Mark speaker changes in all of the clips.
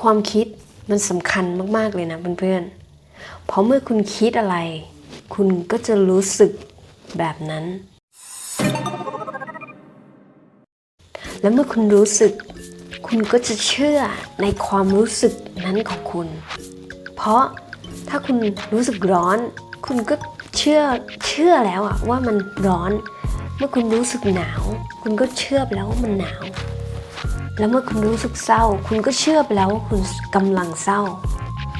Speaker 1: ความคิดมันสำคัญมาก ๆ เลยนะเพื่อนๆ เพราะเมื่อคุณคิดอะไร คุณก็จะรู้สึกแบบนั้น และเมื่อคุณรู้สึก คุณก็จะเชื่อในความรู้สึกนั้นของคุณ เพราะถ้าคุณรู้สึกร้อน คุณก็เชื่อเชื่อแล้วอะว่ามันร้อน เมื่อคุณรู้สึกหนาว คุณก็เชื่อแล้วว่ามันหนาว แล้วเมื่อคุณรู้สึกเศร้า คุณก็เชื่อไปแล้วว่าคุณกำลังเศร้า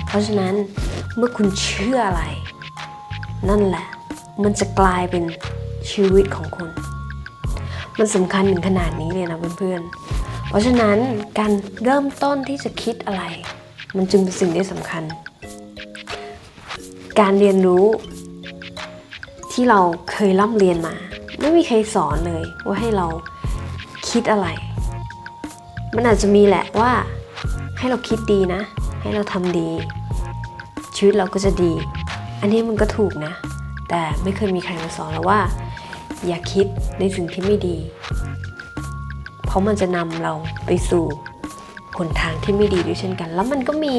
Speaker 1: เพราะฉะนั้นเมื่อคุณเชื่ออะไร นั่นแหละ มันจะกลายเป็นชีวิตของคุณ มันสำคัญถึงขนาดนี้เลยนะเพื่อนๆ เพราะฉะนั้นการเริ่มต้นที่จะคิดอะไร มันจึงเป็นสิ่งที่สำคัญ การเรียนรู้ที่เราเคยร่ำเรียนมา ไม่มีใครสอนเลยว่าให้เราคิดอะไร มันอาจจะมีแหละว่าให้เราคิดดีนะ ให้เราทำดี ชีวิตเราก็จะดี อันนี้มันก็ถูกนะ แต่ไม่เคยมีใครมาสอนเราว่า อย่าคิดในสิ่งที่ไม่ดี เพราะมันจะนำเราไปสู่หนทางที่ไม่ดีด้วยเช่นกัน แล้วมันก็มี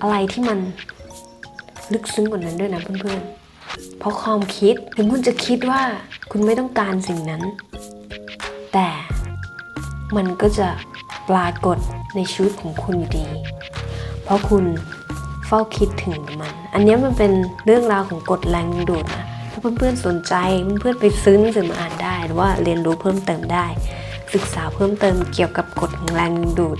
Speaker 1: อะไรที่มันลึกซึ้งกว่านั้นด้วยนะเพื่อนๆ เพราะความคิดถึงคุณจะคิดว่าคุณไม่ต้องการสิ่งนั้น แต่ มันก็จะปรากฏในชีวิตของคุณอยู่ดี เพราะคุณเฝ้าคิดถึงมัน อันนี้มันเป็นเรื่องราวของกฎแรงดึงดูดนะถ้าเพื่อนๆสนใจเพื่อนๆไปซื้อหนังสือมาอ่านได้ หรือว่าเรียนรู้เพิ่มเติมได้ ศึกษาเพิ่มเติมเกี่ยวกับกฎของแรงดึงดูด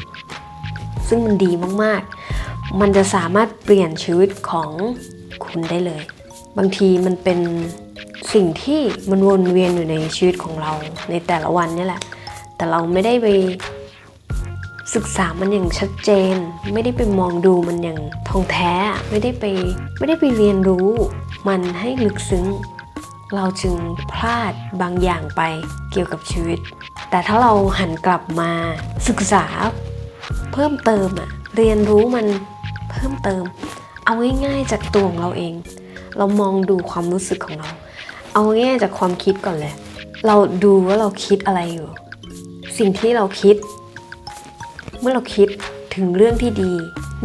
Speaker 1: ซึ่งมันดีมากๆ มันจะสามารถเปลี่ยนชีวิตของคุณได้เลย บางทีมันเป็นสิ่งที่มันวนเวียนอยู่ในชีวิตของเราในแต่ละวันนี่แหละ แต่เราไม่ได้ไปศึกษามันอย่างชัดเจน ไม่ได้ไปมองดูมันอย่างทองแท้ ไม่ได้ไปไม่ได้ไปเรียนรู้ มันให้ลึกซึ้ง เราจึงพลาดบางอย่างไปเกี่ยวกับชีวิต แต่ถ้าเราหันกลับมาศึกษาเพิ่มเติมอะเรียนรู้มันเพิ่มเติม เอาง่ายๆจากตัวของเราเอง เรามองดูความรู้สึกของเรา เอาง่ายจากความคิดก่อนเลย เราดูว่าเราคิดอะไรอยู่ สิ่งที่เราคิด เมื่อเราคิดถึงเรื่องที่ดี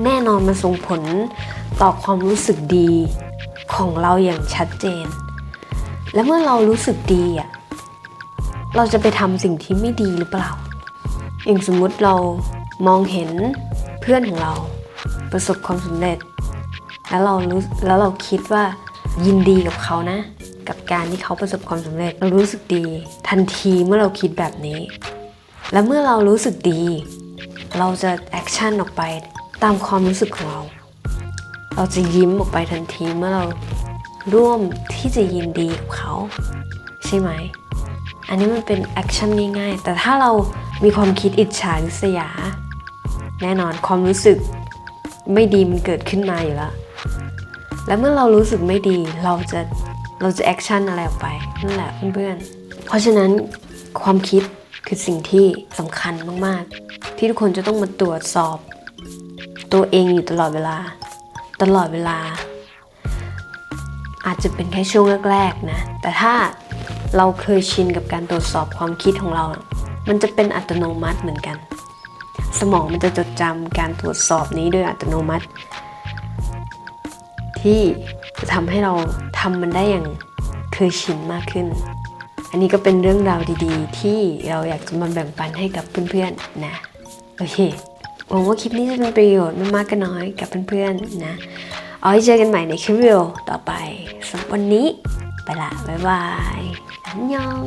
Speaker 1: แน่นอนมันส่งผลต่อความรู้สึกดีของเราอย่างชัดเจน และเมื่อเรารู้สึกดีอะเราจะไปทำสิ่งที่ไม่ดีหรือเปล่า อย่างสมมุติเรามองเห็นเพื่อนของเราประสบความสำเร็จ แล้วเรารู้แล้วเราคิดว่ายินดีกับเขานะ กับการที่เขาประสบความสำเร็จเรารู้สึกดี ทันทีเมื่อเราคิดแบบนี้ และเมื่อเรารู้สึกดี เราจะแอคชั่นออกไปตามความรู้สึกของเรา เราจะยิ้มออกไปทันทีเมื่อเราร่วมที่จะยินดีกับเขา ใช่ไหม อันนี้มันเป็นแอคชั่นง่ายๆ แต่ถ้าเรามีความคิดอิจฉาริษยา แน่นอนความรู้สึกไม่ดีมันเกิดขึ้นมาอยู่แล้ว และเมื่อเรารู้สึกไม่ดีเราจะเราจะแอคชั่นอะไรออกไปนั่นแหละเพื่อนๆ เพราะฉะนั้นความคิด คือสิ่งที่สำคัญมาก ๆ ที่ทุกคนจะต้องมาตรวจสอบ ตัวเองอยู่ตลอดเวลา ตลอดเวลา อาจจะเป็นแค่ช่วงแรก ๆ นะ แต่ถ้าเราเคยชินกับการตรวจสอบความคิดของเรา มันจะเป็นอัตโนมัติเหมือนกัน สมองมันจะจดจำการตรวจสอบนี้โดยอัตโนมัติ ที่จะทำให้เราทำมันได้อย่างเคยชินมากขึ้น อันนี้ก็เป็นเรื่องราวดีๆ ที่เราอยากจะมาแบ่งปันให้กับเพื่อนๆนะโอเคหวังว่าคลิปนี้จะเป็นประโยชน์ไม่มากก็น้อยกับเพื่อนๆนะเอาไว้เจอกันใหม่ในคลิปวิดีโอต่อไปสำหรับวันนี้ไปละบ๊ายบายอันยอง